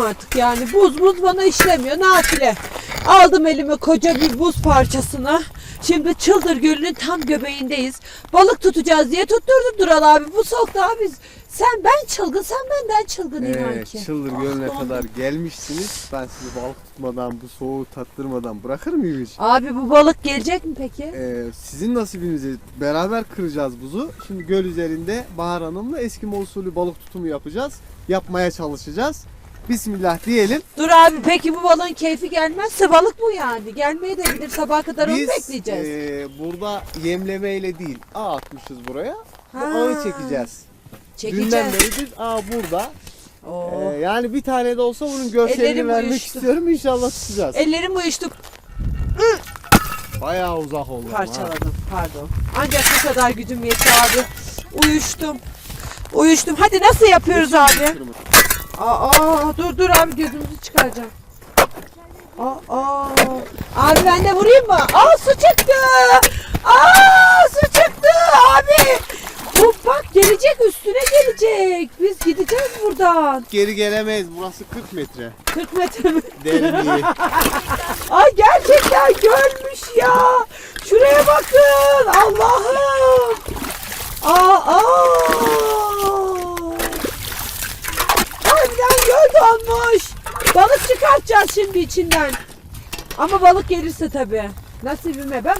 artık yani. Buz buz bana işlemiyor. Nafile. Aldım elime koca bir buz parçasını. Şimdi Çıldır Gölü'nün tam göbeğindeyiz. Balık tutacağız diye tutturdum Dural abi. Bu soğukta abi. Sen ben çılgın, sen benden çılgın inan ki. Çıldır Ah, Gölü'ne dondum. kadar gelmişsiniz. Ben sizi balık tutmadan, bu soğuğu tattırmadan bırakır mıyım hiç? Abi bu balık gelecek mi peki? Ee, sizin nasibinizi beraber kıracağız buzu. Şimdi göl üzerinde Bahar Hanım'la Eskimo usulü balık tutumu yapacağız. Yapmaya çalışacağız. Bismillah diyelim. Dur abi peki bu balığın keyfi gelmezse balık bu yani. Gelmeye de bilir sabaha kadar onu Biz bekleyeceğiz. e, burada yemlemeyle değil ağ atmışız buraya. Bu Ha. ağı çekeceğiz. Dünden Çekeceğiz. beridir ağ burada. Oo. Ee, yani bir tane de olsa bunun görselini Ellerim vermek uyuştu. istiyorum. İnşallah tutacağız. Ellerim uyuştu. Bayağı uzak oldu ama ha. Parçaladım pardon. Ancak bu kadar gücüm yetti abi. Uyuştum. Uyuştum. Hadi nasıl yapıyoruz abi? Aa dur dur abi gözümüzü çıkaracağım. Aa, abi ben de vurayım mı? Aa su çıktı. Aa su çıktı abi. Bu bak gelecek üstüne gelecek. Biz gideceğiz buradan. Geri gelemeyiz. Burası 40 metre. 40 metre mi? Derinliği. Ay gerçekten görmüş ya. Şuraya bakın. Allah'ım. Aa, aa. Harbiden göl donmuş. Balık çıkartacağız şimdi içinden. Ama balık gelirse tabii. Nasibime ben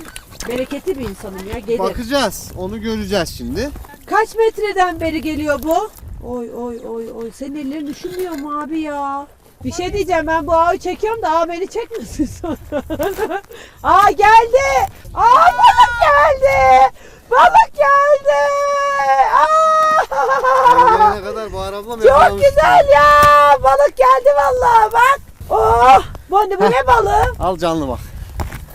bereketli bir insanım ya gelir. Bakacağız. Onu göreceğiz şimdi. Kaç metreden beri geliyor bu? Oy oy oy oy. Senin ellerin üşümüyor mu abi ya? Bir şey diyeceğim ben bu ağı çekiyorum da ağı beni çekmesin sonra. Aa geldi. Aa balık geldi. Balık geldi. Aa! gelene kadar ablam Çok güzel ya. Balık geldi vallahi bak. Oh. Bu ne, balığı? Al canlı bak.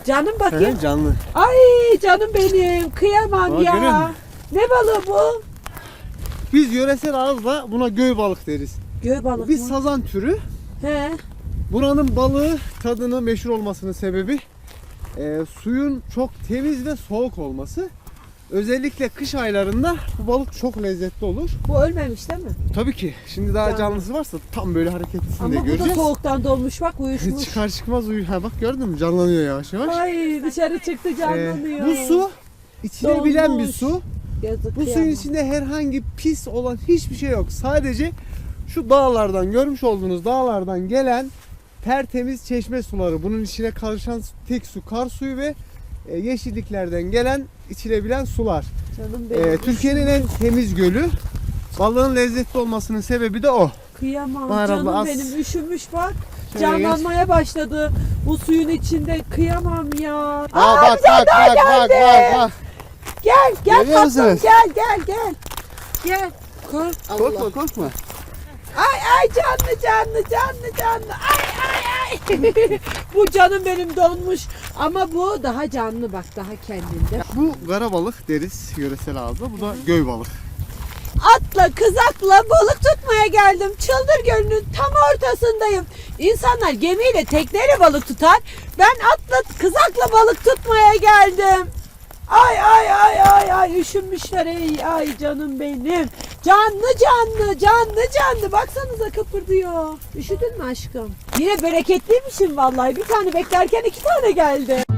Canım bakayım. Canlı. Ay canım benim. Kıyamam görüyor ya. musun? Ne balığı bu? Biz yöresel ağızla buna göy balık deriz. Göğ balık Biz mı? sazan türü. He. Buranın balığı tadını meşhur olmasının sebebi e, suyun çok temiz ve soğuk olması. Özellikle kış aylarında bu balık çok lezzetli olur. Bu ölmemiş değil mi? Tabii ki. Şimdi daha Canlı. canlısı varsa tam böyle hareketlisini de Ama bu da göreceğiz. soğuktan dolmuş bak uyuşmuş. Çıkar çıkmaz uyu. Ha bak gördün mü? Canlanıyor yavaş yavaş. Ay dışarı çıktı Ee, canlanıyor. bu su içilebilen bir Donmuş. su. Yazık Bu suyun kıyamam. içinde herhangi pis olan hiçbir şey yok. Sadece şu dağlardan görmüş olduğunuz dağlardan gelen tertemiz çeşme suları. Bunun içine karışan tek su kar suyu ve e, yeşilliklerden gelen içilebilen sular. Canım benim. E, Türkiye'nin en temiz gölü. Balığın lezzetli olmasının sebebi de o. Kıyamam Bahar abla, canım az- benim üşümüş bak. Şöyle geç. Canlanmaya başladı. Bu suyun içinde kıyamam ya. Aa, Aa, bak bir tane bak daha bak bak geldi. bak bak. Gel gel Görüyor tatlım musunuz? gel gel gel. Gel. Kork. Korkma korkma. Ay ay canlı canlı canlı canlı. Ay ay bu canım benim donmuş. Ama bu daha canlı bak daha kendinde. Bu kara balık deriz yöresel ağızda. Bu da göy balık. Atla kızakla balık tutmaya geldim. Çıldır Gölü'nün tam ortasındayım. İnsanlar gemiyle tekneyle balık tutar. Ben atla kızakla balık tutmaya geldim. Ay ay ay ay ay üşümüşler ey ay canım benim. Canlı canlı canlı canlı baksanıza kıpırdıyor. Üşüdün mü aşkım? Yine bereketliymişim vallahi bir tane beklerken iki tane geldi.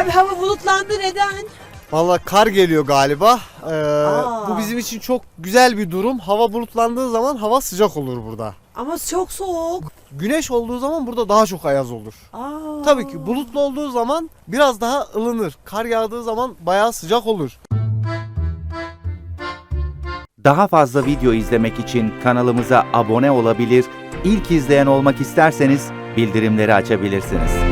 Abi hava bulutlandı neden? Valla kar geliyor galiba. Ee, Aa. bu bizim için çok güzel bir durum. Hava bulutlandığı zaman hava sıcak olur burada. Ama çok soğuk. Güneş olduğu zaman burada daha çok ayaz olur. Aa. Tabii ki bulutlu olduğu zaman biraz daha ılınır. Kar yağdığı zaman bayağı sıcak olur. Daha fazla video izlemek için kanalımıza abone olabilir, ilk izleyen olmak isterseniz bildirimleri açabilirsiniz.